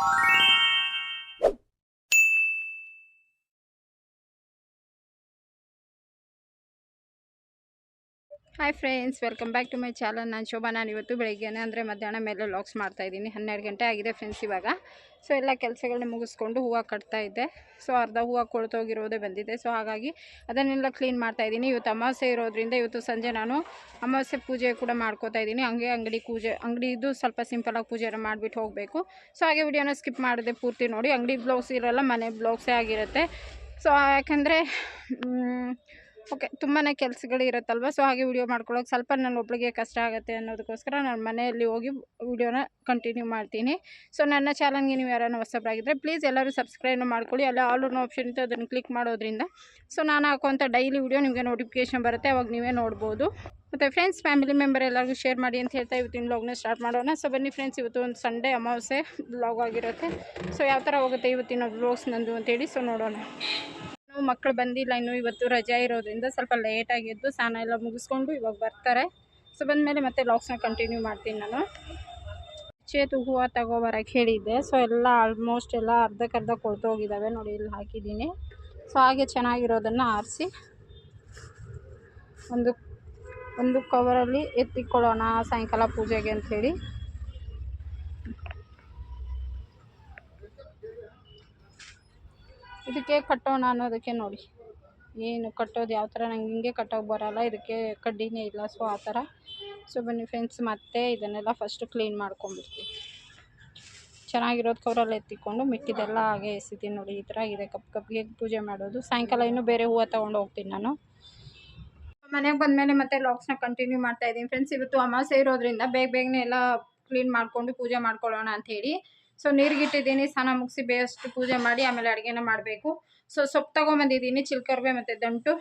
you hi friends welcome back to my channel ನಾನು ಶೋಭಾ, ನಾನು ಇವತ್ತು ಬೆಳಗ್ಗೆನೇ ಅಂದರೆ ಮಧ್ಯಾಹ್ನ ಮೇಲೆ ಲಾಕ್ಸ್ ಮಾಡ್ತಾ ಇದ್ದೀನಿ. ಹನ್ನೆರಡು ಗಂಟೆ ಆಗಿದೆ ಫ್ರೆಂಡ್ಸ್ ಇವಾಗ. ಸೊ ಎಲ್ಲ ಕೆಲಸಗಳನ್ನ ಮುಗಿಸ್ಕೊಂಡು ಹೂವು ಕಟ್ತಾ ಇದ್ದೆ. ಸೊ ಅರ್ಧ ಹೂವು ಕೊಳ್ತೋಗಿರೋದೇ ಬಂದಿದೆ. ಸೊ ಹಾಗಾಗಿ ಅದನ್ನೆಲ್ಲ ಕ್ಲೀನ್ ಮಾಡ್ತಾ ಇದ್ದೀನಿ. ಇವತ್ತು ಅಮಾವಾಸ್ಯೆ ಇರೋದ್ರಿಂದ ಇವತ್ತು ಸಂಜೆ ನಾನು ಅಮಾವಾಸ್ಯೆ ಪೂಜೆ ಕೂಡ ಮಾಡ್ಕೋತಾ ಇದ್ದೀನಿ. ಹಂಗೆ ಅಂಗಡಿ ಪೂಜೆ, ಅಂಗಡಿದು ಸ್ವಲ್ಪ ಸಿಂಪಲಾಗಿ ಪೂಜೆನ ಮಾಡಿಬಿಟ್ಟು ಹೋಗಬೇಕು. ಸೊ ಹಾಗೆ ವಿಡಿಯೋನ ಸ್ಕಿಪ್ ಮಾಡಿದೆ ಪೂರ್ತಿ ನೋಡಿ. ಅಂಗಡಿ ಬ್ಲೌಸ್ ಇರೋಲ್ಲ, ಮನೆ ಬ್ಲೌಸೇ ಆಗಿರುತ್ತೆ. ಸೊ ಯಾಕಂದರೆ ಓಕೆ ತುಂಬಾ ಕೆಲಸಗಳು ಇರುತ್ತಲ್ವ? ಸೊ ಹಾಗೆ ವಿಡಿಯೋ ಮಾಡ್ಕೊಳ್ಳೋಕೆ ಸ್ವಲ್ಪ ನನ್ನ ಒಬ್ಬಳಿಗೆ ಕಷ್ಟ ಆಗುತ್ತೆ ಅನ್ನೋದಕ್ಕೋಸ್ಕರ ನಾನು ಮನೆಯಲ್ಲಿ ಹೋಗಿ ವಿಡಿಯೋನ ಕಂಟಿನ್ಯೂ ಮಾಡ್ತೀನಿ. ಸೊ ನನ್ನ ಚಾನಲ್ಗೆ ನೀವು ಯಾರನ್ನ ಹೊಸಬ್ರಾಗಿದ್ದರೆ ಪ್ಲೀಸ್ ಎಲ್ಲರೂ ಸಬ್ಸ್ಕ್ರೈಬ್ ಮಾಡ್ಕೊಳ್ಳಿ. ಅಲ್ಲ ಆಲ್ ಆಪ್ಷನ್ ಇತ್ತು ಅದನ್ನು ಕ್ಲಿಕ್ ಮಾಡೋದ್ರಿಂದ. ಸೊ ನಾನು ಹಾಕುವಂಥ ಡೈಲಿ ವಿಡಿಯೋ ನಿಮಗೆ ನೋಟಿಫಿಕೇಷನ್ ಬರುತ್ತೆ, ಅವಾಗ ನೀವೇ ನೋಡ್ಬೋದು. ಮತ್ತು ಫ್ರೆಂಡ್ಸ್ ಫ್ಯಾಮಿಲಿ ಮೆಂಬರ್ ಎಲ್ಲರಿಗೂ ಶೇರ್ ಮಾಡಿ ಅಂತ ಹೇಳ್ತಾ ಇವತ್ತಿನ ವ್ಲಾಗ್ನ ಸ್ಟಾರ್ಟ್ ಮಾಡೋಣ. ಸೊ ಬನ್ನಿ ಫ್ರೆಂಡ್ಸ್ ಇವತ್ತು ಒಂದು ಸಂಡೇ ಅಮಾವಾಸ್ಯೆ ಬ್ಲಾಗ್ ಆಗಿರುತ್ತೆ. ಸೊ ಯಾವ ಥರ ಹೋಗುತ್ತೆ ಇವತ್ತಿನ ಬ್ಲಾಗ್ಸ್ ನಂದು ಅಂತೇಳಿ ಸೊ ನೋಡೋಣ. ಮಕ್ಕಳು ಬಂದಿಲ್ಲ, ಇನ್ನು ಇವತ್ತು ರಜೆ ಇರೋದ್ರಿಂದ ಸ್ವಲ್ಪ ಲೇಟಾಗಿ ಎದ್ದು ಸ್ನಾನ ಎಲ್ಲ ಮುಗಿಸ್ಕೊಂಡು ಇವಾಗ ಬರ್ತಾರೆ. ಸೊ ಬಂದಮೇಲೆ ಮತ್ತೆ ಲಾಕ್ಸ್ನ ಕಂಟಿನ್ಯೂ ಮಾಡ್ತೀನಿ ನಾನು. ಚೇತು ಹೂವು ತಗೋಬರಕ್ಕೆ ಹೇಳಿದ್ದೆ. ಸೊ ಎಲ್ಲ ಆಲ್ಮೋಸ್ಟ್ ಎಲ್ಲ ಅರ್ಧಕ್ಕರ್ಧ ಕೊಳ್ತೋಗಿದ್ದಾವೆ ನೋಡಿ, ಇಲ್ಲಿ ಹಾಕಿದ್ದೀನಿ. ಸೊ ಹಾಗೆ ಚೆನ್ನಾಗಿರೋದನ್ನು ಆರಿಸಿ ಒಂದು ಒಂದು ಕವರಲ್ಲಿ ಎತ್ತಿಕೊಳ್ಳೋಣ ಸಾಯಂಕಾಲ ಪೂಜೆಗೆ ಅಂಥೇಳಿ. ಇದಕ್ಕೆ ಕಟ್ಟೋಣ ಅನ್ನೋದಕ್ಕೆ ನೋಡಿ. ಏನು ಕಟ್ಟೋದು ಯಾವ ಥರ ನಂಗೆ ಹಿಂಗೆ ಕಟ್ಟೋಕೆ ಬರೋಲ್ಲ. ಇದಕ್ಕೆ ಕಡ್ಡಿನೇ ಇಲ್ಲ. ಸೊ ಆ ಥರ ಸೊ ಬನ್ನಿ ಫ್ರೆಂಡ್ಸ್ ಮತ್ತೆ ಇದನ್ನೆಲ್ಲ ಫಸ್ಟು ಕ್ಲೀನ್ ಮಾಡ್ಕೊಂಬಿಡ್ತೀನಿ ಚೆನ್ನಾಗಿರೋದು ಕವರಲ್ಲಿ ಎತ್ತಿಕೊಂಡು ಮಿಕ್ಕಿದೆಲ್ಲ ಹಾಗೆ ಎಸಿತೀನಿ ನೋಡಿ. ಈ ಥರ ಇದೆ. ಕಪ್ ಕಪ್ಗೆ ಪೂಜೆ ಮಾಡೋದು. ಸಾಯಂಕಾಲ ಇನ್ನೂ ಬೇರೆ ಹೂವು ತೊಗೊಂಡು ಹೋಗ್ತೀನಿ ನಾನು. ಮನೆಗೆ ಬಂದಮೇಲೆ ಮತ್ತೆ ಲಾಕ್ಸ್ನ ಕಂಟಿನ್ಯೂ ಮಾಡ್ತಾ ಇದ್ದೀನಿ. ಫ್ರೆಂಡ್ಸ್ ಇವತ್ತು ಅಮಾಸೆ ಇರೋದ್ರಿಂದ ಬೇಗ ಬೇಗನೆ ಎಲ್ಲ ಕ್ಲೀನ್ ಮಾಡಿಕೊಂಡು ಪೂಜೆ ಮಾಡ್ಕೊಳ್ಳೋಣ ಅಂಥೇಳಿ ಸೊ ನೀರಿಗಿಟ್ಟಿದ್ದೀನಿ, ಸ್ನಾನ ಮುಗಿಸಿ ಬೇಯಷ್ಟು ಪೂಜೆ ಮಾಡಿ, ಆಮೇಲೆ ಅಡುಗೆನ ಮಾಡಬೇಕು. ಸೊ ಸೊಪ್ಪು ತೊಗೊಂಬಂದಿದ್ದೀನಿ ಚಿಲ್ಕರ್ಬೆ ಮತ್ತು ದಂಟು.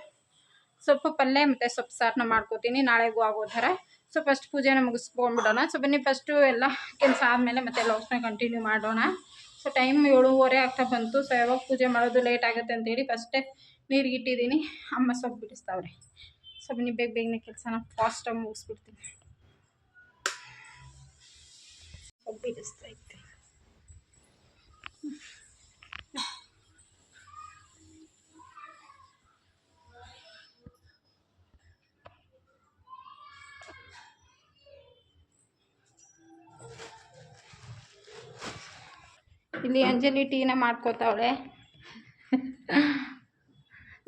ಸೊಪ್ಪು ಪಲ್ಯ ಮತ್ತು ಸೊಪ್ಪು ಸಾರನ್ನ ಮಾಡ್ಕೋತೀನಿ ನಾಳೆಗೂ ಆಗೋ ಥರ ಸೊ ಫಸ್ಟ್ ಪೂಜೆನ ಮುಗಿಸ್ಕೊಂಡ್ಬಿಡೋಣ. ಸೊ ಬನ್ನಿ ಫಸ್ಟು ಎಲ್ಲ ಕೆಲಸ ಆದಮೇಲೆ ಮತ್ತೆ ಲಾಸ್ನ ಕಂಟಿನ್ಯೂ ಮಾಡೋಣ. ಸೊ ಟೈಮ್ ಏಳುವರೆ ಆಗ್ತಾ ಬಂತು. ಸೊ ಯಾವಾಗ ಪೂಜೆ ಮಾಡೋದು ಲೇಟ್ ಆಗುತ್ತೆ ಅಂತೇಳಿ ಫಸ್ಟೇ ನೀರಿಗಿಟ್ಟಿದ್ದೀನಿ. ಅಮ್ಮ ಸೊಪ್ಪು ಬಿಡಿಸ್ತಾವ್ರೆ. ಸೊ ಬನ್ನಿ, ಬೇಗ ಬೇಗನೆ ಕೆಲಸನ ಫಾಸ್ಟಾಗಿ ಮುಗಿಸ್ಬಿಡ್ತೀನಿ. ಸೊಪ್ಪು ಬಿಡಿಸ್ತಾ ಇಲ್ಲಿ ಅಂಜನಿ ಟೀನ ಮಾಡ್ಕೋತಾವಳೆ.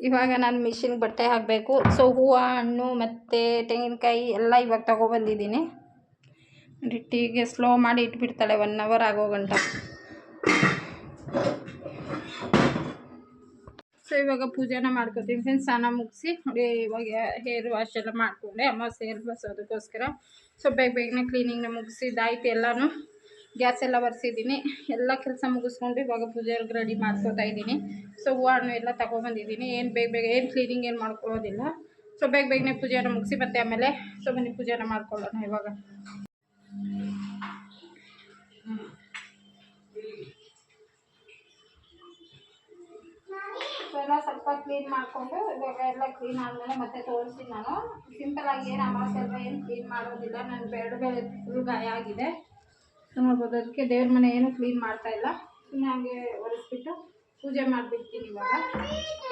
ಇವಾಗ ನಾನು ಮಿಷಿನ್ಗೆ ಬಟ್ಟೆ ಹಾಕಬೇಕು. ಸೊ ಹೂವು, ಹಣ್ಣು ಮತ್ತು ತೆಂಗಿನಕಾಯಿ ಎಲ್ಲ ಇವಾಗ ತಗೊಬಂದಿದ್ದೀನಿ. ನೋಡಿ ಟೀಗೆ ಸ್ಲೋ ಮಾಡಿ ಇಟ್ಬಿಡ್ತಾಳೆ ಒನ್ ಅವರ್ ಆಗೋ ಗಂಟ ಸೊ, ಇವಾಗ ಪೂಜೆನ ಮಾಡ್ಕೊತೀನಿ. ಫ್ರೆಂಡ್ಸ್ ಸ್ನಾನ ಮುಗಿಸಿ ಇವಾಗ ಹೇರ್ ವಾಶ್ ಎಲ್ಲ ಮಾಡಿಕೊಂಡೆ. ಅಮ್ಮ ಸೇರ್ ಬಸ್ ಅದಕ್ಕೋಸ್ಕರ ಸೊ, ಬೇಗ ಬೇಗನೆ ಕ್ಲೀನಿಂಗ್ನ ಮುಗಿಸಿದಾಯ್ತು ಎಲ್ಲನೂ. ಗ್ಯಾಸ್ ಎಲ್ಲ ಒರೆಸಿದ್ದೀನಿ ಎಲ್ಲ ಕೆಲಸ ಮುಗಿಸ್ಕೊಂಡು ಇವಾಗ ಪೂಜೆಗೆ ರೆಡಿ ಮಾಡ್ಕೋತಾ ಇದ್ದೀನಿ. ಸೊ ಹೂವು ಹಣ್ಣು ಎಲ್ಲ ತೊಗೊಬಂದಿದ್ದೀನಿ. ಏನು ಬೇಗ ಬೇಗ, ಏನು ಕ್ಲೀನಿಂಗ್ ಏನು ಮಾಡ್ಕೊಳ್ಳೋದಿಲ್ಲ. ಸೊ, ಬೇಗ ಬೇಗನೆ ಪೂಜೆನ ಮುಗಿಸಿ ಮತ್ತೆ ಆಮೇಲೆ, ಸೊ, ಬನ್ನಿ ಪೂಜೆನ ಮಾಡ್ಕೊಳ್ಳೋಣ ಇವಾಗ. ಇವೆಲ್ಲ ಸ್ವಲ್ಪ ಕ್ಲೀನ್ ಮಾಡಿಕೊಂಡು ಇವಾಗ ಎಲ್ಲ ಕ್ಲೀನ್ ಆದಮೇಲೆ ಮತ್ತೆ ತೋರಿಸಿ ನಾನು. ಸಿಂಪಲಾಗಿ ಏನು ಅಮಾಸೆ ಅಲ್ಲ ಏನು ಕ್ಲೀನ್ ಮಾಡೋದಿಲ್ಲ. ನಾನು ಬೇಡ ಬೇರೆ ಗಾಯ ಆಗಿದೆ. ನೋಡ್ಬೋದು, ಅದಕ್ಕೆ ದೇವ್ರ ಮನೆ ಏನು ಕ್ಲೀನ್ ಮಾಡ್ತಾ ಇಲ್ಲ. ಸುಮ್ಮನೆ ಹಾಗೆ ಒರೆಸ್ಬಿಟ್ಟು ಪೂಜೆ ಮಾಡಿಬಿಡ್ತೀನಿ ಇವಾಗ.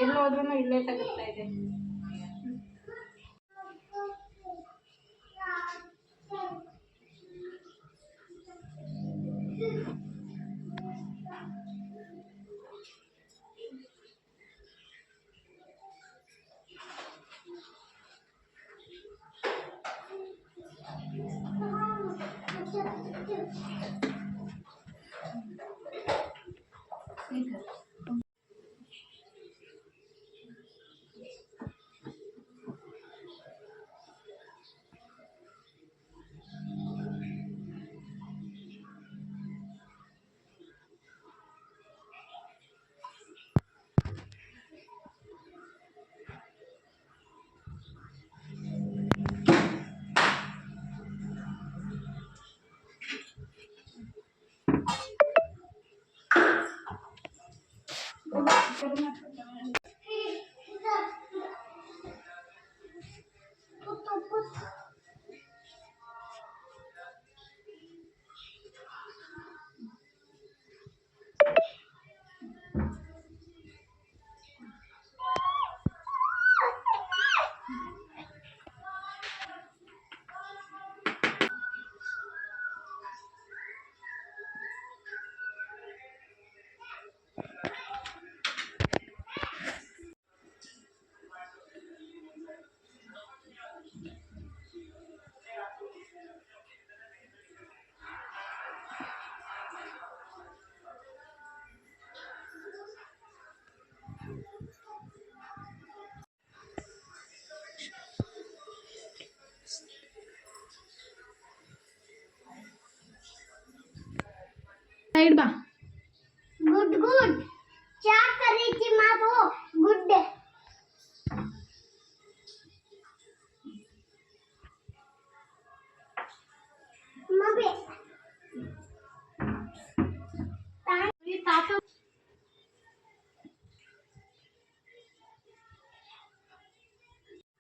ಎಲ್ಲೋದ್ರೂ ಇಲ್ಲೇ ತಗೊಳ್ತಾ ಇದೆ. ঠিক আছে करना ಸೈಡ್ ಬಾ गुड गुड क्या करी थी माँ वो गुड मम्मी तातो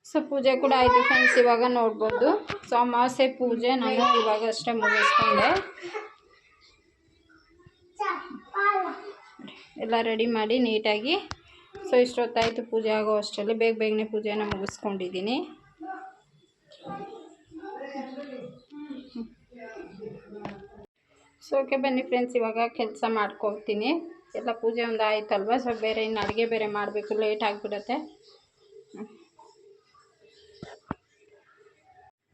ಸೊ ಪೂಜೆ ಕೂಡ ಆಯಿತು ಫ್ರೆಂಡ್ಸ್ ಇವಾಗ ನೋಡ್ಬೋದು ಸೊ ಅಮಾವಾಸ್ಯೆ ಪೂಜೆ ನಾನು ಇವಾಗ ಅಷ್ಟೇ ಮುಗಿಸ್ಕೊಂಡೆ ಎಲ್ಲ ರೆಡಿ ಮಾಡಿ ನೀಟಾಗಿ. ಸೊ ಇಷ್ಟೊತ್ತಾಯಿತು ಪೂಜೆ ಆಗೋ ಅಷ್ಟರಲ್ಲಿ ಬೇಗ ಬೇಗನೆ ಪೂಜೆನ ಮುಗಿಸ್ಕೊಂಡಿದ್ದೀನಿ. ಸೊ ಓಕೆ ಬನ್ನಿ ಫ್ರೆಂಡ್ಸ್ ಇವಾಗ ಕೆಲಸ ಮಾಡ್ಕೊಳ್ತೀನಿ. ಎಲ್ಲ ಪೂಜೆ ಒಂದು ಆಯ್ತಲ್ವ? ಸೊ ಬೇರೆ ಇನ್ನು ಅಡುಗೆ ಬೇರೆ ಮಾಡಬೇಕು ಲೇಟ್ ಆಗಿಬಿಡುತ್ತೆ.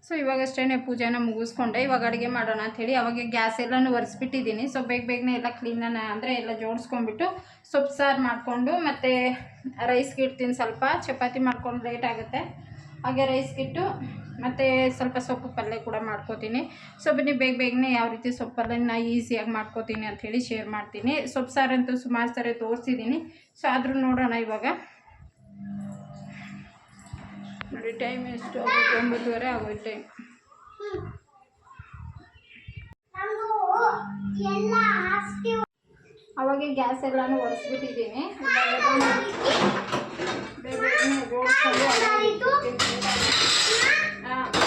ಸೊ ಇವಾಗಷ್ಟೇ ಪೂಜೆನ ಮುಗಿಸ್ಕೊಂಡೆ. ಇವಾಗ ಅಡುಗೆ ಮಾಡೋಣ ಅಂಥೇಳಿ ಅವಾಗ ಗ್ಯಾಸ್ ಎಲ್ಲನೂ ಒರೆಸ್ಬಿಟ್ಟಿದ್ದೀನಿ. ಸೊ ಬೇಗ ಬೇಗನೆ ಎಲ್ಲ ಕ್ಲೀನನ್ನು ಅಂದರೆ ಎಲ್ಲ ಜೋಡಿಸ್ಕೊಂಡ್ಬಿಟ್ಟು ಸೊಪ್ಪು ಸಾರು ಮಾಡಿಕೊಂಡು ಮತ್ತು ರೈಸ್ಗೆ ಇಡ್ತೀನಿ ಸ್ವಲ್ಪ. ಚಪಾತಿ ಮಾಡ್ಕೊಂಡು ಲೇಟ್ ಆಗುತ್ತೆ. ಹಾಗೆ ರೈಸ್ಗಿಟ್ಟು ಮತ್ತು ಸ್ವಲ್ಪ ಸೊಪ್ಪು ಪಲ್ಯ ಕೂಡ ಮಾಡ್ಕೋತೀನಿ. ಸೊ ಬನ್ನಿ ಬೇಗ ಬೇಗನೆ ಯಾವ ರೀತಿ ಸೊಪ್ಪು ಪಲ್ಯನ ಈಸಿಯಾಗಿ ಮಾಡ್ಕೋತೀನಿ ಅಂಥೇಳಿ ಶೇರ್ ಮಾಡ್ತೀನಿ. ಸೊಪ್ಪು ಸಾರಂತೂ ಸುಮಾರು ಸರಿ ತೋರಿಸಿದ್ದೀನಿ. ಸೊ ಆದರೂ ನೋಡೋಣ ಇವಾಗ. ನೋಡಿ ಟೈಮ್ ಎಷ್ಟು? ಆಗುತ್ತೆ ಒಂಬತ್ತುವರೆ ಆಗುತ್ತೆ. ಅವಾಗೆ ಗ್ಯಾಸ್ ಎಲ್ಲಾನು ಒರೆಸ್ಬಿಟ್ಟಿದ್ದೀನಿ. ಇವಾಗೆಲ್ಲ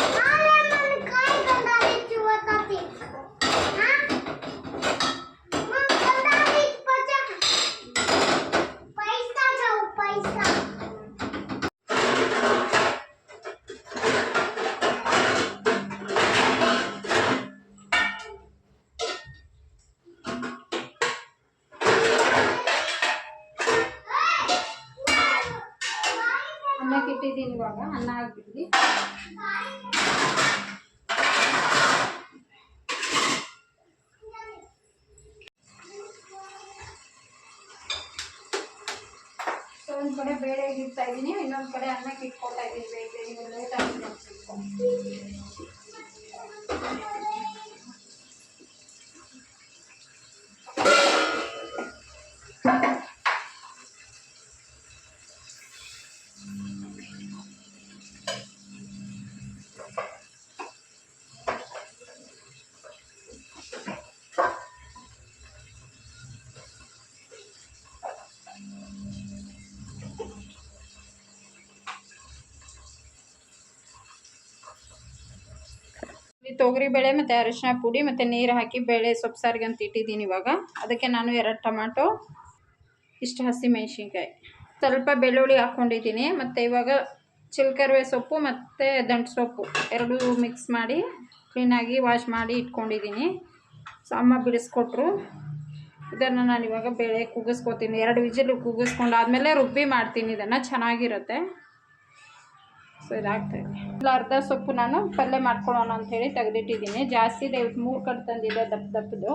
ಕಡೆ ಇಡ್ತಾ ಇದ್ದೀನಿ ಇನ್ನೊಂದು ಕಡೆ ಅನ್ನಕ್ಕೆ ಇಟ್ಕೊಳ್ತಾ ಇದ್ದೀನಿ ಲೇಟ್ ಆಗಿದೆ ಅನ್ಸುತ್ತೆ. ಇಲ್ಲಿ ತೊಗರಿ ಬೇಳೆ ಮತ್ತು ಅರಿಶಿನ ಪುಡಿ ಮತ್ತು ನೀರು ಹಾಕಿ ಬೇಳೆ ಸೊಪ್ಪು ಸಾರಿಗೆ ಅಂತ ಇಟ್ಟಿದ್ದೀನಿ ಇವಾಗ. ಅದಕ್ಕೆ ನಾನು ಎರಡು ಟೊಮಾಟೊ ಇಷ್ಟು ಹಸಿಮೆಣ್ಸಿನ್ಕಾಯಿ. ಸ್ವಲ್ಪ ಬೆಳ್ಳುಳ್ಳಿ ಹಾಕ್ಕೊಂಡಿದ್ದೀನಿ ಮತ್ತು ಇವಾಗ ಚಿಲ್ಕರ್ವೆ ಸೊಪ್ಪು ಮತ್ತು ದಂಟು ಸೊಪ್ಪು ಎರಡೂ ಮಿಕ್ಸ್ ಮಾಡಿ ಕ್ಲೀನಾಗಿ ವಾಶ್ ಮಾಡಿ ಇಟ್ಕೊಂಡಿದ್ದೀನಿ. ಸೊ ಅಮ್ಮ ಬಿಡಿಸ್ಕೊಟ್ರು. ಇದನ್ನು ನಾನು ಇವಾಗ ಬೇಳೆ ಕೂಗಿಸ್ಕೊತೀನಿ ಎರಡು ವಿಜಿಲ್ ಕೂಗಿಸ್ಕೊಂಡು ಆದಮೇಲೆ ರುಬ್ಬಿ ಮಾಡ್ತೀನಿ. ಇದನ್ನು ಚೆನ್ನಾಗಿರುತ್ತೆ. ಸೊ ಇದಾಗ್ತಾಯಿದೆ ಅರ್ಧ ಸೊಪ್ಪು ನಾನು ಪಲ್ಯ ಮಾಡ್ಕೊಳ್ಳೋಣ ಅಂಥೇಳಿ ತೆಗೆದಿಟ್ಟಿದ್ದೀನಿ. ಜಾಸ್ತಿ ಇವತ್ತು ಮೂರು ಕಡೆ ತಂದಿದೆ ದಪ್ಪ ದಪ್ಪದು.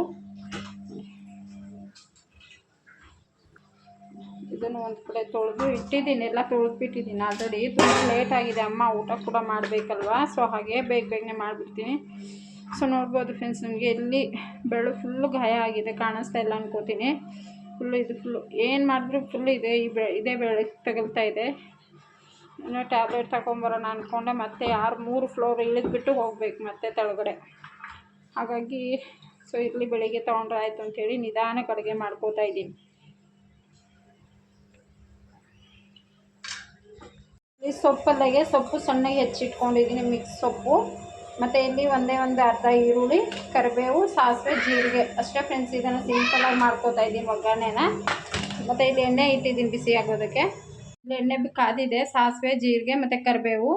ಇದನ್ನು ಒಂದು ಕಡೆ ತೊಳೆದು ಇಟ್ಟಿದ್ದೀನಿ. ಎಲ್ಲ ತೊಳೆದ್ಬಿಟ್ಟಿದ್ದೀನಿ ಆಲ್ರೆಡಿ ತುಂಬ ಲೇಟ್ ಆಗಿದೆ ಅಮ್ಮ, ಊಟ ಕೂಡ ಮಾಡಬೇಕಲ್ವಾ? ಸೊ ಹಾಗೆ ಬೇಗ ಬೇಗನೆ ಮಾಡಿಬಿಡ್ತೀನಿ. ಸೊ ನೋಡ್ಬೋದು ಫ್ರೆಂಡ್ಸ್ ನನಗೆ ಇಲ್ಲಿ ಬೆಳು ಫುಲ್ಲು ಗಾಯ ಆಗಿದೆ, ಕಾಣಿಸ್ತಾ ಇಲ್ಲ ಅನ್ಕೋತೀನಿ. ಫುಲ್ಲು ಇದು ಫುಲ್ಲು ಏನು ಮಾಡಿದ್ರು ಫುಲ್ ಇದೆ, ಈ ಬೆ ಇದೇ ಬೆಳೆ ತಗಲ್ತಾ ಇದೆ. ಇನ್ನೂ ಟ್ಯಾಬ್ಲೆಟ್ ತಗೊಂಬರೋಣ ಅಂದ್ಕೊಂಡೆ ಮತ್ತೆ ಆರು ಮೂರು ಫ್ಲೋರ್ ಇಳಿದ್ಬಿಟ್ಟು ಹೋಗ್ಬೇಕು ಮತ್ತೆ ತೆಳಗಡೆ. ಹಾಗಾಗಿ ಸೊ ಇರಲಿ ಬೆಳಿಗ್ಗೆ ತೊಗೊಂಡ್ರೆ ಆಯಿತು ಅಂಥೇಳಿ ನಿಧಾನಕ್ಕೆ ಅಡುಗೆ ಮಾಡ್ಕೋತಾ ಇದ್ದೀನಿ. ಈ ಸೊಪ್ಪಲ್ಲಿಗೆ ಸೊಪ್ಪು ಸಣ್ಣಗೆ ಹೆಚ್ಚಿಟ್ಕೊಂಡಿದ್ದೀನಿ ಮಿಕ್ಸ್ ಸೊಪ್ಪು. ಮತ್ತು ಇಲ್ಲಿ ಒಂದೇ ಒಂದು ಅರ್ಧ ಈರುಳ್ಳಿ, ಕರಿಬೇವು, ಸಾಸಿವೆ, ಜೀರಿಗೆ. ಅಷ್ಟೇ ಫ್ರೆಂಡ್ಸ್ ಇದನ್ನು ಸಿಂಪಲಾಗಿ ಮಾಡ್ಕೋತಾ ಇದ್ದೀನಿ ಒಗ್ಗರಣೆನ. ಮತ್ತು ಇಲ್ಲಿ ಎಣ್ಣೆ ಇಟ್ಟಿದ್ದೀನಿ ಬಿಸಿ ಆಗೋದಕ್ಕೆ. ಎಣ್ಣೆ ಕಾದಿದೆ, ಸಾಸಿವೆ, ಜೀರಿಗೆ ಮತ್ತು ಕರಿಬೇವು.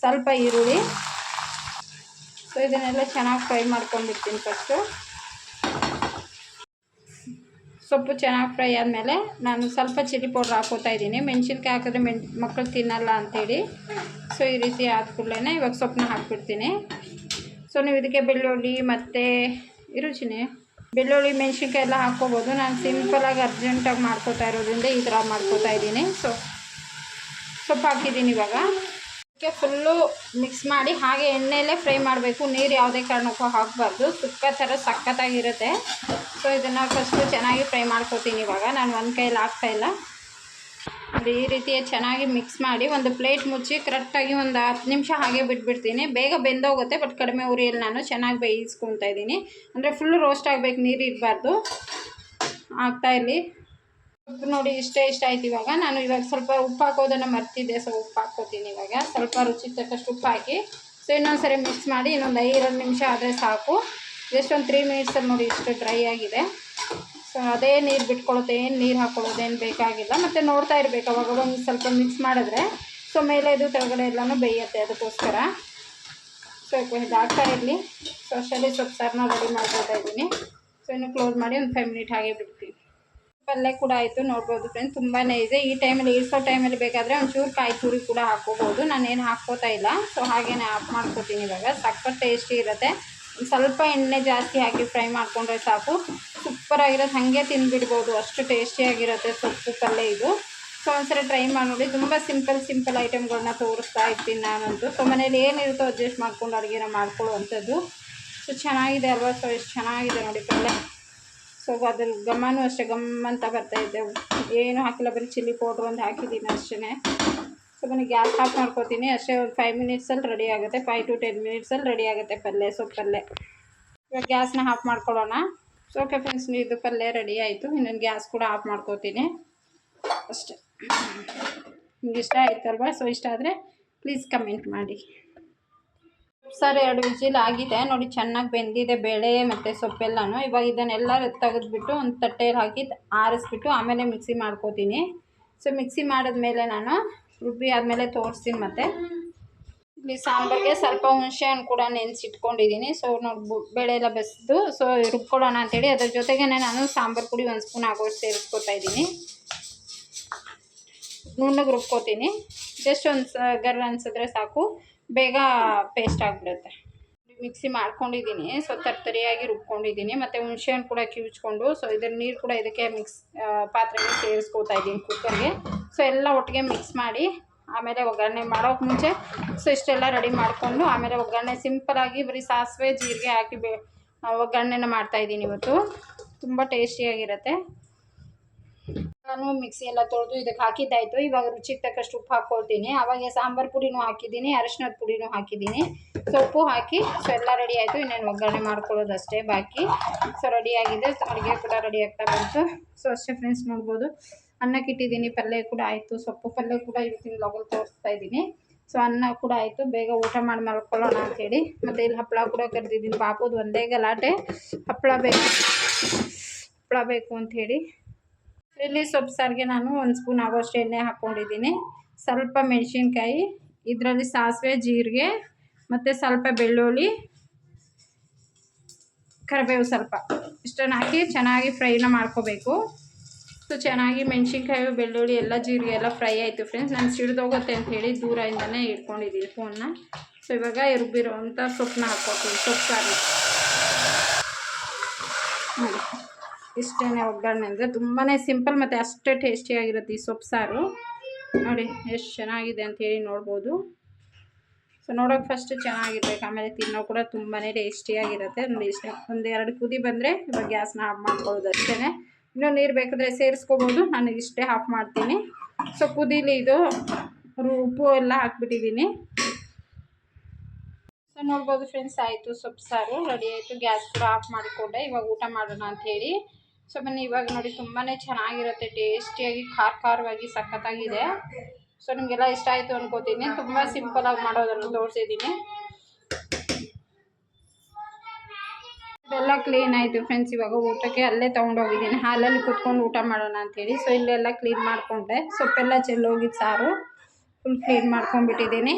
ಸ್ವಲ್ಪ ಈರುಳ್ಳಿ. ಸೊ ಇದನ್ನೆಲ್ಲ ಚೆನ್ನಾಗಿ ಫ್ರೈ ಮಾಡ್ಕೊಂಡ್ಬಿಡ್ತೀನಿ ಫಸ್ಟು ಸೊಪ್ಪು ಚೆನ್ನಾಗಿ ಫ್ರೈ ಆದಮೇಲೆ ನಾನು ಸ್ವಲ್ಪ ಚಿಲ್ಲಿ ಪೌಡ್ರ್ ಹಾಕೋತಾ ಇದ್ದೀನಿ. ಮೆಣಸಿನ್ಕಾಯಿ ಹಾಕಿದ್ರೆ ಮೆಣ್ ಮಕ್ಕಳು ತಿನ್ನಲ್ಲ ಅಂಥೇಳಿ ಸೊ ಈ ರೀತಿ ಆದ ಕೂಡಲೇ ಇವಾಗ ಸೊಪ್ಪನ್ನ ಹಾಕ್ಬಿಡ್ತೀನಿ. ಸೊ ನೀವು ಇದಕ್ಕೆ ಬೆಳ್ಳುಳ್ಳಿ ಮತ್ತು ಇರುಚಿನಿ ಬೆಳ್ಳುಳ್ಳಿ ಮೆಣಸಿನ್ಕಾಯಿ ಎಲ್ಲ ಹಾಕ್ಕೋಬೋದು. ನಾನು ಸಿಂಪಲಾಗಿ ಅರ್ಜೆಂಟಾಗಿ ಮಾಡ್ಕೋತಾ ಇರೋದ್ರಿಂದ ಈ ಥರ ಮಾಡ್ಕೋತಾ ಇದ್ದೀನಿ. ಸೊ ಸೊಪ್ಪು ಹಾಕಿದ್ದೀನಿ ಇವಾಗ. ಅದಕ್ಕೆ ಫುಲ್ಲು ಮಿಕ್ಸ್ ಮಾಡಿ ಹಾಗೆ ಎಣ್ಣೆಯಲ್ಲೇ ಫ್ರೈ ಮಾಡಬೇಕು. ನೀರು ಯಾವುದೇ ಕಾರಣಕ್ಕೂ ಹಾಕಬಾರ್ದು. ಸುಕ್ಕ ಥರ ಸಕ್ಕತ್ತಾಗಿರುತ್ತೆ ಸೊ ಇದನ್ನು ಫಸ್ಟು ಚೆನ್ನಾಗಿ ಫ್ರೈ ಮಾಡ್ಕೋತೀನಿ ಇವಾಗ. ನಾನು ಒಂದು ಕೈಯಲ್ಲಿ ಹಾಕ್ತಾಯಿಲ್ಲ ಅದು ಈ ರೀತಿ ಚೆನ್ನಾಗಿ ಮಿಕ್ಸ್ ಮಾಡಿ ಒಂದು ಪ್ಲೇಟ್ ಮುಚ್ಚಿ ಕರೆಕ್ಟಾಗಿ ಒಂದು ಹತ್ತು ನಿಮಿಷ ಹಾಗೆ ಬಿಟ್ಬಿಡ್ತೀನಿ. ಬೇಗ ಬೆಂದೋಗುತ್ತೆ ಬಟ್ ಕಡಿಮೆ ಉರಿಯಲ್ಲಿ ನಾನು. ಚೆನ್ನಾಗಿ ಬೇಯಿಸ್ಕೊತಾ ಇದ್ದೀನಿ. ಅಂದರೆ ಫುಲ್ಲು ರೋಸ್ಟ್ ಆಗಬೇಕು, ನೀರು ಇರಬಾರ್ದು. ಆಗ್ತಾ ಇರಲಿ. ಉಪ್ಪು ನೋಡಿ, ಇಷ್ಟೇ ಇಷ್ಟ ಆಯ್ತು ಇವಾಗ. ನಾನು ಇವಾಗ ಸ್ವಲ್ಪ ಉಪ್ಪು ಹಾಕೋದನ್ನು ಮರ್ತಿದ್ದೆ ಸೊ ಉಪ್ಪು ಹಾಕೋತೀನಿ ಇವಾಗ. ಸ್ವಲ್ಪ ರುಚಿ ತಕ್ಕಷ್ಟು ಉಪ್ಪು ಹಾಕಿ. ಸೊ ಇನ್ನೊಂದು ಸರಿ ಮಿಕ್ಸ್ ಮಾಡಿ ಇನ್ನೊಂದು ಐದು ನಿಮಿಷ ಆದರೆ ಸಾಕು. ಜಸ್ಟ್ ಒಂದು ತ್ರೀ ಮಿನಿಟ್ಸಲ್ಲಿ ನೋಡಿ, ಇಷ್ಟು ಡ್ರೈ ಆಗಿದೆ. ಅದೇ ನೀರು ಬಿಟ್ಕೊಳ್ಳುತ್ತೆ ಏನು ನೀರು ಏನು ಬೇಕಾಗಿಲ್ಲ. ಮತ್ತು ನೋಡ್ತಾ ಇರಬೇಕು, ಅವಾಗ ಒಂದು ಸ್ವಲ್ಪ ಮಿಕ್ಸ್ ಮಾಡಿದ್ರೆ. ಸೊ ಮೇಲೆ ಇದು ತೆಳಗಡೆ ಎಲ್ಲನೂ ಬೇಯುತ್ತೆ ಅದಕ್ಕೋಸ್ಕರ. ಸೊ ಇದಾಗ್ತಾ ಇರಲಿ. ಸೊ ಅಷ್ಟರಲ್ಲಿ ಸ್ವಲ್ಪ ಸಾರನ್ನ ರೆಡಿ ಮಾಡ್ಕೊತಾ ಇದ್ದೀನಿ. ಸೊ ಇನ್ನು ಕ್ಲೋಸ್ ಮಾಡಿ ಒಂದು ಫೈವ್ ಮಿನಿಟ್ ಹಾಗೆ ಬಿಡ್ತೀವಿ ಪಲ್ಯ ಕೂಡ ಆಯಿತು, ನೋಡ್ಬೋದು ಫ್ರೆಂಡ್ಸ್ ತುಂಬಾ ಇದೆ ಈ ಟೈಮಲ್ಲಿ ಇಳಿಸೋ ಟೈಮಲ್ಲಿ ಬೇಕಾದರೆ ಒಂಚೂರು ಕಾಯಿ ತುರಿ ಕೂಡ ಹಾಕ್ಕೋಬೋದು ನಾನೇನು ಹಾಕ್ಕೋತಾ ಇಲ್ಲ. ಸೊ ಹಾಗೇನೆ ಆಫ್ ಮಾಡ್ಕೊತೀನಿ ಇವಾಗ. ಸಕ್ಕ ಟೇಸ್ಟಿ ಇರುತ್ತೆ. ಸ್ವಲ್ಪ ಎಣ್ಣೆ ಜಾಸ್ತಿ ಹಾಕಿ ಫ್ರೈ ಮಾಡಿಕೊಂಡ್ರೆ ಸಾಕು. ಸೂಪರಾಗಿರೋದು ಹಾಗೆ ತಿಂದುಬಿಡ್ಬೋದು. ಅಷ್ಟು ಟೇಸ್ಟಿಯಾಗಿರುತ್ತೆ ಸೊಪ್ಪು ಪಲ್ಯ ಇದು. ಸೊ ಒಂದ್ಸರಿ ಟ್ರೈ ಮಾಡಿ ನೋಡಿ ತುಂಬ ಸಿಂಪಲ್ ಸಿಂಪಲ್ ಐಟಮ್ಗಳನ್ನ ತೋರಿಸ್ತಾ ಇರ್ತೀನಿ ನಾನಂತೂ. ಸೊ ಮನೇಲಿ ಏನಿರುತ್ತೋ ಅಡ್ಜಸ್ಟ್ ಮಾಡ್ಕೊಂಡು ಅಡುಗೆನ ಮಾಡ್ಕೊಳ್ಳುವಂಥದ್ದು. ಸೊ ಚೆನ್ನಾಗಿದೆ ಅಲ್ವಾ? ಸೊ ಎಷ್ಟು ಚೆನ್ನಾಗಿದೆ ನೋಡಿ ಪಲ್ಯ. ಸೊ ಅದ್ರ ಗಮನೂ ಅಷ್ಟೇ ಗಮ್ ಅಂತ ಏನು ಹಾಕಿಲ್ಲ. ಬರೀ ಚಿಲ್ಲಿ ಪೌಡ್ರ್ ಒಂದು ಹಾಕಿದ್ದೀನಿ ಅಷ್ಟೇ ಸೊ ಗ್ಯಾಸ್ ಆಫ್ ಮಾಡ್ಕೋತೀನಿ. ಅಷ್ಟೇ ಒಂದು ಫೈವ್ ಮಿನಿಟ್ಸಲ್ಲಿ ರೆಡಿ ಆಗುತ್ತೆ. ಫೈವ್ ಟು ಟೆನ್ ಮಿನಿಟ್ಸಲ್ಲಿ ರೆಡಿ ಆಗುತ್ತೆ ಪಲ್ಯ ಸೊಪ್ಪು ಪಲ್ಯ ಇವಾಗ ಗ್ಯಾಸ್ನ ಆಫ್ ಮಾಡ್ಕೊಳ್ಳೋಣ. ಸೊ ಓಕೆ ಫ್ರೆಂಡ್ಸ್ ಇದು ಪಲ್ಯ ರೆಡಿ ಆಯಿತು. ಇನ್ನೊಂದು ಗ್ಯಾಸ್ ಕೂಡ ಆಫ್ ಮಾಡ್ಕೋತೀನಿ. ಅಷ್ಟೇ. ನಿಮ್ಗೆ ಇಷ್ಟ ಆಯ್ತಲ್ವಾ ಸೊ ಇಷ್ಟ ಆದರೆ ಪ್ಲೀಸ್ ಕಮೆಂಟ್ ಮಾಡಿ. ಸರ್, ಎರಡು ವಿಜಿಲ್ ಆಗಿದೆ. ನೋಡಿ, ಚೆನ್ನಾಗಿ ಬೆಂದಿದೆ ಬೇಳೆ ಮತ್ತು ಸೊಪ್ಪೆಲ್ಲನೂ. ಇವಾಗ ಇದನ್ನೆಲ್ಲ ತೆಗೆದ್ಬಿಟ್ಟು ಒಂದು ತಟ್ಟೆಯಲ್ಲಿ ಹಾಕಿ ಆರಿಸ್ಬಿಟ್ಟು ಆಮೇಲೆ ಮಿಕ್ಸಿ ಮಾಡ್ಕೋತೀನಿ. ಸೊ ಮಿಕ್ಸಿ ಮಾಡಿದ್ಮೇಲೆ ನಾನು ರುಬ್ಬಿ ಆದಮೇಲೆ ತೋರಿಸ್ತೀನಿ ಮತ್ತೆ. ಇಲ್ಲಿ ಸಾಂಬಾರಿಗೆ ಸ್ವಲ್ಪ ಹುಣಸೆ ಹಣ್ಣು ಕೂಡ ನೆನೆಸಿಟ್ಕೊಂಡಿದ್ದೀನಿ ಸೊ ನೋಡಿ ಬೇಳೆ ಎಲ್ಲ ಬೆಸ್ದು ಸೊ ರುಬ್ಕೊಳ್ಳೋಣ ಅಂತೇಳಿ. ಅದ್ರ ಜೊತೆಗೇ ನಾನು ಸಾಂಬಾರು ಪುಡಿ ಒಂದು ಸ್ಪೂನ್ ಆಗೋಷ್ಟು ಸೇರಿಸ್ಕೊತಾ ಇದ್ದೀನಿ ನುಣ್ಣಗೆ ರುಬ್ಕೋತೀನಿ. ಜಸ್ಟ್ ಒಂದು ಗರ್ ಅನ್ಸಿದ್ರೆ ಸಾಕು. ಬೇಗ ಪೇಸ್ಟ್ ಆಗಿಬಿಡುತ್ತೆ. ಮಿಕ್ಸಿ ಮಾಡ್ಕೊಂಡಿದ್ದೀನಿ. ಸೊ, ತರ್ತರಿಯಾಗಿ ರುಬ್ಕೊಂಡಿದ್ದೀನಿ. ಮತ್ತು ಹುಣಸೆ ಹಣ್ಣು ಕೂಡ ಕಿವಿಚ್ಕೊಂಡು, ಸೊ ಇದ್ರ ನೀರು ಕೂಡ ಇದಕ್ಕೆ ಮಿಕ್ಸ್ ಪಾತ್ರೆಗೆ ಸೇರಿಸ್ಕೋತಾ ಇದ್ದೀನಿ ಕುಕ್ಕರ್ಗೆ. ಸೊ, ಎಲ್ಲ ಒಟ್ಟಿಗೆ ಮಿಕ್ಸ್ ಮಾಡಿ, ಆಮೇಲೆ ಒಗ್ಗರಣೆ ಮಾಡೋಕೆ ಮುಂಚೆ, ಸೊ, ಇಷ್ಟೆಲ್ಲ ರೆಡಿ ಮಾಡಿಕೊಂಡು, ಆಮೇಲೆ ಒಗ್ಗರಣೆ ಸಿಂಪಲಾಗಿ ಬರೀ ಸಾಸಿವೆ, ಜೀರಿಗೆ ಹಾಕಿ ಬೇ ಒಗ್ಗರಣೆನ ಮಾಡ್ತಾಯಿದ್ದೀನಿ ಇವತ್ತು. ತುಂಬ ಟೇಸ್ಟಿಯಾಗಿರುತ್ತೆ. ನಾನು ಮಿಕ್ಸಿ ಎಲ್ಲ ತೊಳೆದು ಇದಕ್ಕೆ ಹಾಕಿದ್ದಾಯ್ತು ಇವಾಗ ರುಚಿಗೆ ತಕ್ಕಷ್ಟು ಉಪ್ಪು ಹಾಕ್ಕೊಳ್ತೀನಿ. ಆವಾಗ ಸಾಂಬಾರ್ ಪುಡಿನೂ ಹಾಕಿದ್ದೀನಿ ಅರಶಿನದ ಪುಡಿನೂ ಹಾಕಿದ್ದೀನಿ. ಸೊಪ್ಪು ಹಾಕಿ ಸೊ, ಎಲ್ಲ ರೆಡಿ ಆಯಿತು. ಇನ್ನೇನು ಒಗ್ಗರಣೆ ಮಾಡ್ಕೊಳ್ಳೋದು ಅಷ್ಟೇ ಬಾಕಿ. ಸೊ ರೆಡಿಯಾಗಿದೆ ಅಡುಗೆ ಕೂಡ ರೆಡಿ ಆಗ್ತಾ ಬಂತು. ಸೊ, ಅಷ್ಟೇ ಫ್ರೆಂಡ್ಸ್ ನೋಡ್ಬೋದು. ಅನ್ನಕ್ಕೆ ಇಟ್ಟಿದ್ದೀನಿ, ಪಲ್ಯ ಕೂಡ ಆಯಿತು. ಸೊಪ್ಪು ಪಲ್ಯ ಕೂಡ ಇವತ್ತಿನ ಲಗಲ್ ತೋರಿಸ್ತಾ ಇದ್ದೀನಿ. ಸೊ, ಅನ್ನ ಕೂಡ ಆಯಿತು. ಬೇಗ ಊಟ ಮಾಡಿ ಮಲ್ಕೊಳ್ಳೋಣ ಅಂಥೇಳಿ ಮತ್ತು ಇಲ್ಲಿ ಹಪ್ಪಳ ಕೂಡ ಕರೆದಿದ್ದೀನಿ. ಪಾಪದ ಒಂದೇ ಗಲಾಟೆ. ಹಪ್ಪಳ ಬೇಕು. ಹಪ್ಪಳ ಬೇಕು ಅಂಥೇಳಿ ಇಲ್ಲಿ ಸೊಪ್ಪು ಸಾರಿಗೆ ನಾನು ಒಂದು ಸ್ಪೂನ್ ಆಗೋಷ್ಟು ಎಣ್ಣೆ ಹಾಕ್ಕೊಂಡಿದ್ದೀನಿ ಸ್ವಲ್ಪ ಮೆಣಸಿನ್ಕಾಯಿ, ಇದರಲ್ಲಿ ಸಾಸಿವೆ, ಜೀರಿಗೆ, ಮತ್ತು ಸ್ವಲ್ಪ ಬೆಳ್ಳುಳ್ಳಿ, ಕರಿಬೇವು ಸ್ವಲ್ಪ. ಇಷ್ಟನ್ನು ಹಾಕಿ ಚೆನ್ನಾಗಿ ಫ್ರೈನ ಮಾಡ್ಕೋಬೇಕು. ಸೊ ಚೆನ್ನಾಗಿ ಮೆಣಸಿನ್ಕಾಯಿ, ಬೆಳ್ಳುಳ್ಳಿ ಎಲ್ಲ, ಜೀರಿಗೆ ಎಲ್ಲ ಫ್ರೈ ಆಯಿತು ಫ್ರೆಂಡ್ಸ್ ನಾನು ಸಿಡ್ದೋಗುತ್ತೆ ಅಂತ ಹೇಳಿ ದೂರದಿಂದನೇ ಇಟ್ಕೊಂಡಿದ್ದೀನಿ ಫೋನ್ನ ಸೊ ಇವಾಗ ರುಬ್ಬಿರೋವಂಥ ಸೊಪ್ಪನ್ನ ಹಾಕ್ಕೊಳ್ತೀನಿ ಸೊಪ್ಪು ಸಾರು ನೋಡಿ ಇಷ್ಟೇ ಒಗ್ಗರಣೆ ಅಂದರೆ ತುಂಬಾ ಸಿಂಪಲ್ ಮತ್ತು ಅಷ್ಟೇ ಟೇಸ್ಟಿಯಾಗಿರುತ್ತೆ ಈ ಸೊಪ್ಪು ಸಾರು. ನೋಡಿ, ಎಷ್ಟು ಚೆನ್ನಾಗಿದೆ ಅಂತೇಳಿ ನೋಡ್ಬೋದು. ಸೊ ನೋಡೋಕೆ ಫಸ್ಟ್ ಚೆನ್ನಾಗಿರ್ಬೇಕು, ಆಮೇಲೆ ತಿನ್ನೋ ಕೂಡ ತುಂಬಾ ಟೇಸ್ಟಿಯಾಗಿರುತ್ತೆ ನೋಡಿ, ಇಷ್ಟ ಒಂದು ಎರಡು ಕುದಿ ಬಂದರೆ ಇವಾಗ ಗ್ಯಾಸ್ನ ಆಫ್ ಮಾಡ್ಕೊಳ್ಳೋದು ಅಷ್ಟೇ ಇನ್ನೂ ನೀರು ಬೇಕಾದರೆ ಸೇರಿಸ್ಕೋಬೋದು, ನಾನು ಇಷ್ಟೇ ಆಫ್ ಮಾಡ್ತೀನಿ. ಸೊ ಕುದೀಲಿ ಇದು ಉಪ್ಪು ಎಲ್ಲ ಹಾಕ್ಬಿಟ್ಟಿದ್ದೀನಿ. ಸೊ ನೋಡ್ಬೋದು ಫ್ರೆಂಡ್ಸ್ ಆಯಿತು ಸೊಪ್ಪು ಸಾರು ರೆಡಿ ಆಯಿತು, ಗ್ಯಾಸ್ ಕೂಡ ಆಫ್ ಮಾಡಿಕೊಂಡೆ. ಇವಾಗ ಊಟ ಮಾಡೋಣ ಅಂತ ಹೇಳಿ. ಸೊ ಬನ್ನಿ, ಇವಾಗ ನೋಡಿ ತುಂಬಾ ಚೆನ್ನಾಗಿರುತ್ತೆ, ಟೇಸ್ಟಿಯಾಗಿ, ಖಾರ ಖಾರವಾಗಿ, ಸಖತ್ತಾಗಿದೆ. ಸೊ ನಿಮಗೆಲ್ಲ ಇಷ್ಟ ಆಯಿತು ಅನ್ಕೋತೀನಿ. ತುಂಬ ಸಿಂಪಲಾಗಿ ಮಾಡೋದನ್ನು ತೋರಿಸಿದ್ದೀನಿ. ಇದೆಲ್ಲ ಕ್ಲೀನ್ ಆಯಿತು ಫ್ರೆಂಡ್ಸ್ ಇವಾಗ ಊಟಕ್ಕೆ ಅಲ್ಲೇ ತೊಗೊಂಡೋಗಿದ್ದೀನಿ. ಹಾಲಲ್ಲಿ ಕುತ್ಕೊಂಡು ಊಟ ಮಾಡೋಣ ಅಂಥೇಳಿ ಸೊ ಇಲ್ಲೆಲ್ಲ ಕ್ಲೀನ್ ಮಾಡಿಕೊಂಡೆ. ಸೊಪ್ಪೆಲ್ಲ ಚೆಲ್ಲೋಗಿದ್ದು ಸಾರು. ಫುಲ್ ಕ್ಲೀನ್ ಮಾಡ್ಕೊಂಡ್ಬಿಟ್ಟಿದ್ದೀನಿ.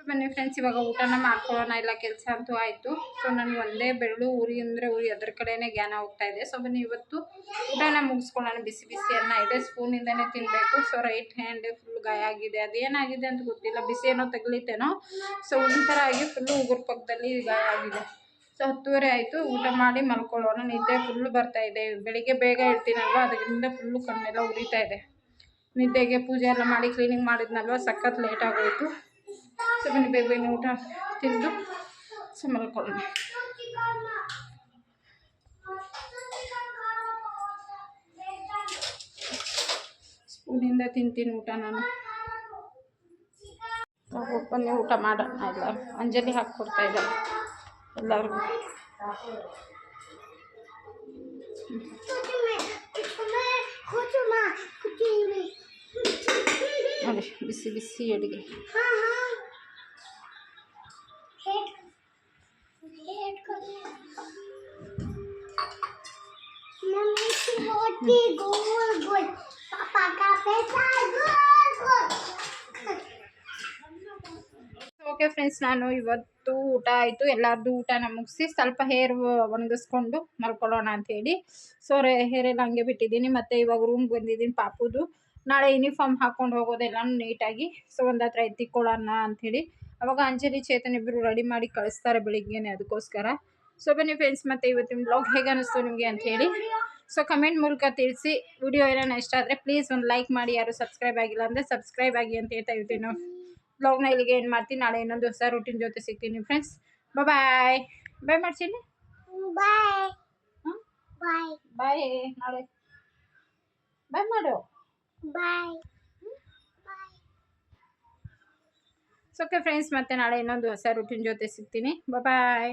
ಸೊ ಬನ್ನಿ ಫ್ರೆಂಡ್ಸ್ ಇವಾಗ ಊಟನ ಮಾಡ್ಕೊಳ್ಳೋಣ. ಇಲ್ಲ, ಕೆಲಸ ಅಂತೂ ಆಯಿತು. ಸೊ ನನಗೆ ಒಂದೇ ಬೆಳ್ಳು ಉರಿ ಅಂದರೆ ಉರಿ ಅದ್ರ ಕಡೆನೇ ಜ್ಞಾನ ಹೋಗ್ತಾ ಇದೆ. ಸೊ ಬನ್ನಿ, ಇವತ್ತು ಊಟನ ಮುಗಿಸ್ಕೊಳ್ಳೋಣ. ಬಿಸಿ ಬಿಸಿ ಅನ್ನ ಇದೆ. ಸ್ಪೂನಿಂದನೇ ತಿನ್ನಬೇಕು ಸೊ ರೈಟ್ ಹ್ಯಾಂಡ್ ಫುಲ್ ಗಾಯ ಆಗಿದೆ. ಅದೇನಾಗಿದೆ ಅಂತ ಗೊತ್ತಿಲ್ಲ. ಬಿಸಿ ಏನೋ ತಗಲಿತೇನೋ ಸೊ ಒಂಥರ ಆಗಿ ಫುಲ್ಲು ಉಗುರು ಪಕ್ಕದಲ್ಲಿ ಗಾಯ ಆಗಿದೆ. ಸೊ ಹತ್ತುವರೆ ಆಯಿತು. ಊಟ ಮಾಡಿ ಮಲ್ಕೊಳ್ಳೋಣ. ನಿದ್ದೆ ಫುಲ್ಲು ಬರ್ತಾ ಇದೆ. ಬೆಳಿಗ್ಗೆ ಬೇಗ ಇರ್ತೀನಲ್ವ ಅದರಿಂದ ಫುಲ್ಲು ಕಣ್ಣೆಲ್ಲ ಉರಿತಾ ಇದೆ. ನಿದ್ದೆಗೆ ಪೂಜೆ ಎಲ್ಲ ಮಾಡಿ ಕ್ಲೀನಿಂಗ್ ಮಾಡಿದ್ನಲ್ವ? ಸಖತ್ ಲೇಟ್ ಆಗೋಯಿತು. ಸೊ ಬನ್ನಿ ಬೇಗ ಬೇಗ ಊಟ ತಿಂದು ಸೊ ಮಲ್ಕೊಳ್ಳೋಣ ಸ್ಪೂನಿಂದ ತಿಂತೀನಿ ಊಟ ನಾನು ಹೋಗಿ ಬನ್ನಿ ಊಟ ಮಾಡೋಣ ಎಲ್ಲರೂ ಅಂಜಲಿ ಹಾಕ್ಕೊಡ್ತಾ ಇದ್ದಾರೆ ಎಲ್ಲರಿಗೂ ನೋಡಿ ಬಿಸಿ ಬಿಸಿ ಅಡುಗೆ गोल गोल पापा का पैसा गोल गोल ಓಕೆ ಫ್ರೆಂಡ್ಸ್ ನಾನು ಇವತ್ತು ಊಟ ಆಯಿತು ಎಲ್ಲರದ್ದು ಊಟನ ಮುಗಿಸಿ ಸ್ವಲ್ಪ ಹೇರ್ ಒಣಗಿಸ್ಕೊಂಡು ಮಲ್ಕೊಳ್ಳೋಣ ಅಂಥೇಳಿ ಸೊ ರೇ ಹೇರೆಲ್ಲ ಹಂಗೆ ಬಿಟ್ಟಿದ್ದೀನಿ ಮತ್ತು ಇವಾಗ ರೂಮ್ಗೆ ಬಂದಿದ್ದೀನಿ ಪಾಪುದು ನಾಳೆ ಯೂನಿಫಾರ್ಮ್ ಹಾಕ್ಕೊಂಡು ಹೋಗೋದೆಲ್ಲ ನೀಟಾಗಿ ಸೊ ಒಂದು ಹತ್ರ ಎತ್ತಿಕೊಳ್ಳೋಣ ಅಂಥೇಳಿ ಅವಾಗ ಅಂಜಲಿ ಚೇತನ್ ಇಬ್ಬರು ರೆಡಿ ಮಾಡಿ ಕಳಿಸ್ತಾರೆ ಬೆಳಿಗ್ಗೆನೆ ಅದಕ್ಕೋಸ್ಕರ ಸೊ ಬನ್ನಿ ಫ್ರೆಂಡ್ಸ್ ಮತ್ತು ಇವತ್ತಿನ ಬ್ಲಾಗ್ ಹೇಗೆ ಅನ್ನಿಸ್ತು ನಿಮಗೆ ಅಂಥೇಳಿ ಸೊ ಕಮೆಂಟ್ ಮೂಲಕ ತಿಳಿಸಿ ವಿಡಿಯೋ ಏನಾನ ಇಷ್ಟ ಆದರೆ ಪ್ಲೀಸ್ ಒಂದು ಲೈಕ್ ಮಾಡಿ ಯಾರು ಸಬ್ಸ್ಕ್ರೈಬ್ ಆಗಿಲ್ಲ ಅಂದರೆ ಸಬ್ಸ್ಕ್ರೈಬ್ ಆಗಿ ಅಂತ ಹೇಳ್ತಾ ಇರ್ತೀನಿ. ನಾವು ಬ್ಲಾಗ್ನ ಇಲ್ಲಿಗೆ ಏನು ಮಾಡ್ತೀನಿ. ನಾಳೆ ಇನ್ನೊಂದು ಹೊಸ ರುಟೀನ್ ಜೊತೆ ಸಿಗ್ತೀನಿ ಫ್ರೆಂಡ್ಸ್ ಬಾಯ್ ಬಾಯ್ ಮಾಡ್ತೀನಿ ಬಾಯ್ ಬಾಯ್ ಬಾಯ್ ನಾಳೆ. ಬಾಯ್ ಮಾಡು. ಬಾಯ್ ಓಕೆ ಫ್ರೆಂಡ್ಸ್ ಮತ್ತೆ ನಾಳೆ ಇನ್ನೊಂದು ಹೊಸ ರುಟೀನ್ ಜೊತೆ ಸಿಗ್ತೀನಿ. ಬಾಯ್